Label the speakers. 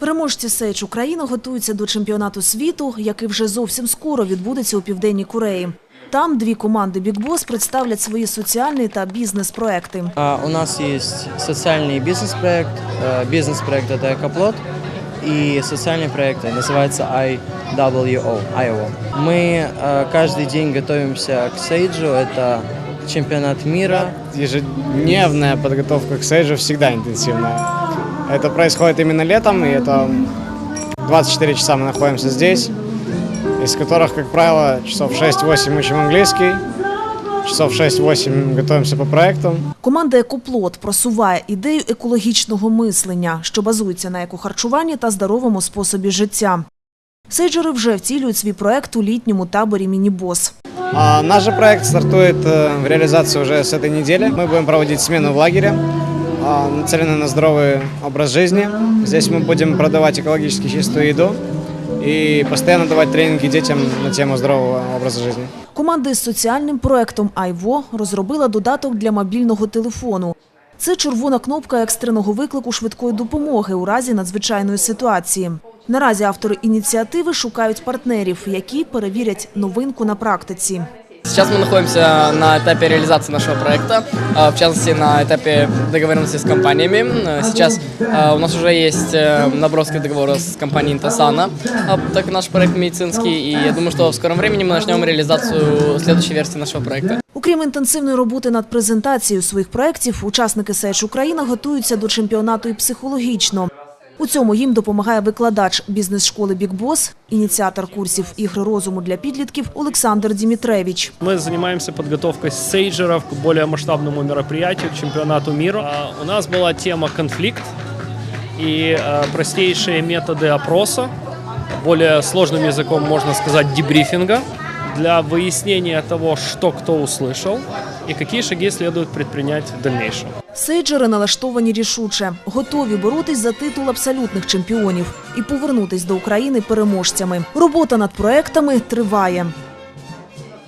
Speaker 1: Переможці Сейдж Україна готуються до чемпіонату світу, який вже зовсім скоро відбудеться у південній Кореї. Там дві команди Big Boss представлять свої соціальні та бізнес-проекти.
Speaker 2: А, У нас есть социальный бизнес-проект. Э, Бизнес-проект – это «Экоплот». И социальный проект называется IWO. IWO. Мы э, каждый день готовимся к Сейджу. Это чемпионат мира.
Speaker 3: Ежедневная подготовка к сейджу всегда интенсивная. Это происходит именно летом, и это 24 часа мы находимся здесь, из которых, как правило, часов 6-8 учим английский, часов 6-8 готовимся по проектам.
Speaker 1: Команда Екоплот просуває ідею екологічного мислення, що базується на екохарчуванні та здоровому способі життя. Сейджери вже втілюють свій проект у літньому таборі Мінібос.
Speaker 3: А наш же проект стартует э, в реализацию уже с этой недели. Мы будем проводить смену в лагере, а, нацеленную на здоровый образ жизни. Здесь мы будем продавать экологически чистую еду и постоянно давать тренинги детям на тему здорового образа жизни.
Speaker 1: Команда із соціальним проектом Айво розробила додаток для мобільного телефону. Це червона кнопка екстреного виклику швидкої допомоги у разі надзвичайної ситуації. Наразі автори ініціативи шукають партнерів, які перевірять новинку на практиці.
Speaker 4: Сейчас мы находимся на этапе реализации нашего проекта, а, в частности на этапе договоренности с компаниями. Э, Сейчас а, у нас уже есть э, наброски договора с компанией Интосана, а, так как наш проект медицинский, и я думаю, что в скором времени мы начнем реализацию следующей версии нашего проекта.
Speaker 1: Окрім інтенсивної роботи над презентацією своїх проєктів, учасники Сейдж Україна готуються до чемпіонату і психологічно. У цьому їм допомагає викладач бізнес-школи Big Boss, ініціатор курсів ігри розуму для підлітків Олександр Дімітревич.
Speaker 5: Мы занимаемся подготовкой сейджеров к более масштабному мероприятию, к чемпионату мира. А, У нас была тема конфликт и э, простейшие методы опроса, более сложным языком можно сказать дебрифинга, для выяснения того, что кто услышал и какие шаги следует предпринять в дальнейшем.
Speaker 1: Сейджери налаштовані рішуче, готові боротись за титул абсолютних чемпіонів і повернутись до України переможцями. Робота над проектами триває.